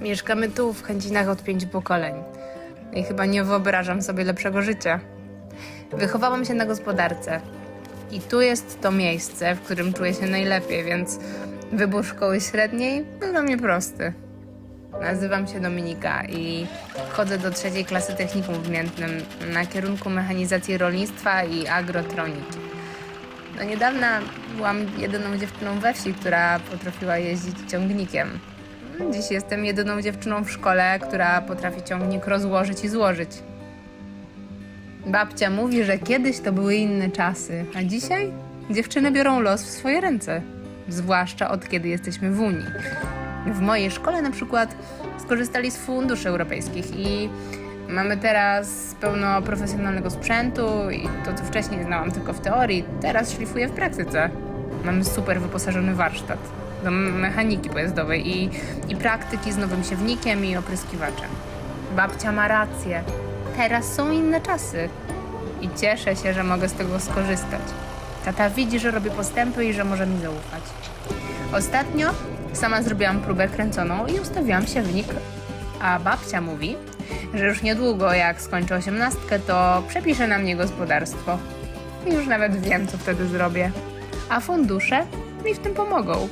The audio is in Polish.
Mieszkamy tu w Chęcinach od pięciu pokoleń. I chyba nie wyobrażam sobie lepszego życia. Wychowałam się na gospodarce. I tu jest to miejsce, w którym czuję się najlepiej, więc wybór szkoły średniej był dla mnie prosty. Nazywam się Dominika i chodzę do trzeciej klasy technikum w Miętnym na kierunku mechanizacji rolnictwa i agrotroniki. Do niedawna byłam jedyną dziewczyną we wsi, która potrafiła jeździć ciągnikiem. Dziś jestem jedyną dziewczyną w szkole, która potrafi ciągnik rozłożyć i złożyć. Babcia mówi, że kiedyś to były inne czasy, a dzisiaj dziewczyny biorą los w swoje ręce. Zwłaszcza od kiedy jesteśmy w Unii. W mojej szkole na przykład skorzystali z funduszy europejskich i mamy teraz pełno profesjonalnego sprzętu i to, co wcześniej znałam tylko w teorii, teraz szlifuję w praktyce. Mamy super wyposażony warsztat do mechaniki pojazdowej i, i praktyki z nowym siewnikiem i opryskiwaczem. Babcia ma rację. Teraz są inne czasy. I cieszę się, że mogę z tego skorzystać. Tata widzi, że robię postępy i że może mi zaufać. Ostatnio sama zrobiłam próbę kręconą i ustawiłam siewnik. A babcia mówi, że już niedługo, jak skończę osiemnastkę, to przepisze na mnie gospodarstwo. Już nawet wiem, co wtedy zrobię. A fundusze mi w tym pomogą.